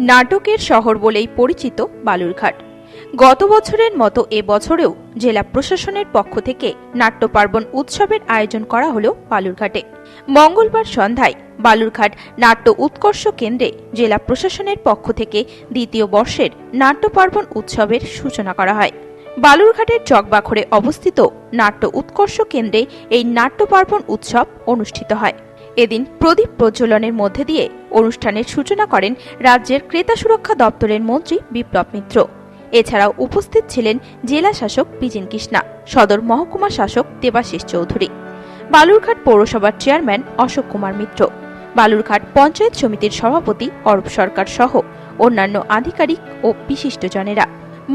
নাটকের শহর বলেই পরিচিত বালুরঘাট। গত বছরের মতো এ বছরেও জেলা প্রশাসনের পক্ষ থেকে নাট্য পার্বণ উৎসবের আয়োজন করা হলো বালুরঘাটে। মঙ্গলবার সন্ধ্যায় বালুরঘাট নাট্য উৎকর্ষ কেন্দ্রে জেলা প্রশাসনের পক্ষ থেকে দ্বিতীয় বর্ষের নাট্য পার্বণ উৎসবের সূচনা করা হয়। বালুরঘাটের চকবাখরে অবস্থিত নাট্য উৎকর্ষ কেন্দ্রে এই নাট্য পার্বণ উৎসব অনুষ্ঠিত হয়। এদিন প্রদীপ প্রজ্বলনের মধ্যে দিয়ে অনুষ্ঠানের সূচনা করেন রাজ্যের ক্রেতা সুরক্ষা দপ্তরের মন্ত্রী বিপ্লব মিত্র। এছাড়াও উপস্থিত ছিলেন জেলা শাসক বিজিন কৃষ্ণা, সদর মহকুমা শাসক দেবাশিস চৌধুরী, বালুরঘাট পৌরসভার চেয়ারম্যান অশোক কুমার মিত্র, বালুরঘাট পঞ্চায়েত সমিতির সভাপতি অরূপ সরকার সহ অন্যান্য আধিকারিক ও বিশিষ্টজনেরা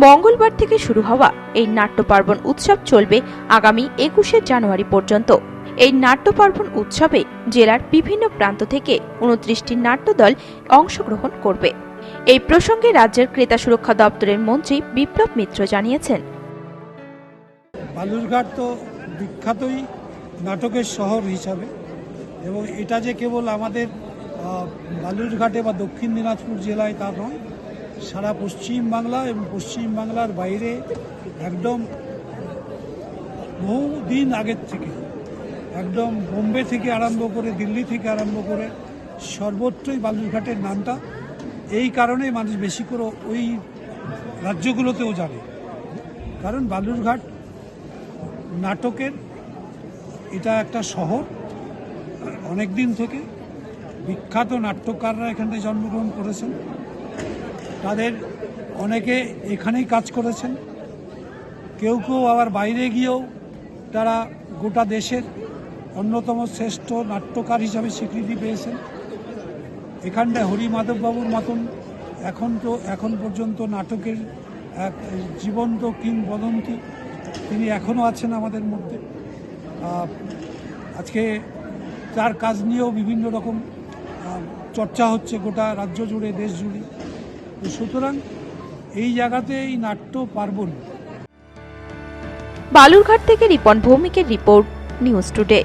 মঙ্গলবার থেকে শুরু হওয়া এই নাট্য পার্বণ উৎসব চলবে আগামী একুশে জানুয়ারি পর্যন্ত। এই নাট্য পার্বণ উৎসবে জেলার বিভিন্ন প্রান্ত থেকে উনত্রিশটি নাট্যদল অংশগ্রহণ করবে। এই প্রসঙ্গে রাজ্যের ক্রেতা সুরক্ষা দপ্তরের মন্ত্রী বিপ্লব মিত্র জানিয়েছেন। বালুরঘাট তো বিখ্যাতই নাটকের শহর হিসাবে এবং এটা যে কেবল আমাদের বালুরঘাটে বা দক্ষিণ দিনাজপুর জেলায় তা নয়, সারা পশ্চিম বাংলা এবং পশ্চিম বাংলার বাইরে একদম বহু দিন আগের থেকে একদম বোম্বে থেকে আরম্ভ করে, দিল্লি থেকে আরম্ভ করে সর্বত্রই বালুরঘাটের নামটা। এই কারণে মানুষ বেশি করে ওই রাজ্যগুলোতেও জানে কারণ বালুরঘাট নাটকের, এটা একটা শহর অনেক দিন থেকে। বিখ্যাত নাট্যকাররা এখানে জন্মগ্রহণ করেছেন। তাদের অনেকে এখানেই কাজ করেছেন। কেউ কেউ আবার বাইরে গিয়েও তারা গোটা দেশের অন্যতম শ্রেষ্ঠ নাট্যকার হিসাবে স্বীকৃতি পেয়েছেন। এখানটায় হরি মাধববাবুর মতন এখন তো, এখন পর্যন্ত নাটকের এক জীবন্ত কিংবদন্তি তিনি এখনও আছেন আমাদের মধ্যে। আজকে তার কাজ নিয়েও বিভিন্ন রকম চর্চা হচ্ছে গোটা রাজ্য জুড়ে, দেশ জুড়ে। তো সুতরাং এই জায়গাতে এই নাট্য পার্বণ। বালুরঘাট থেকে রিপন ভৌমিকের রিপোর্ট, নিউজ টুডে।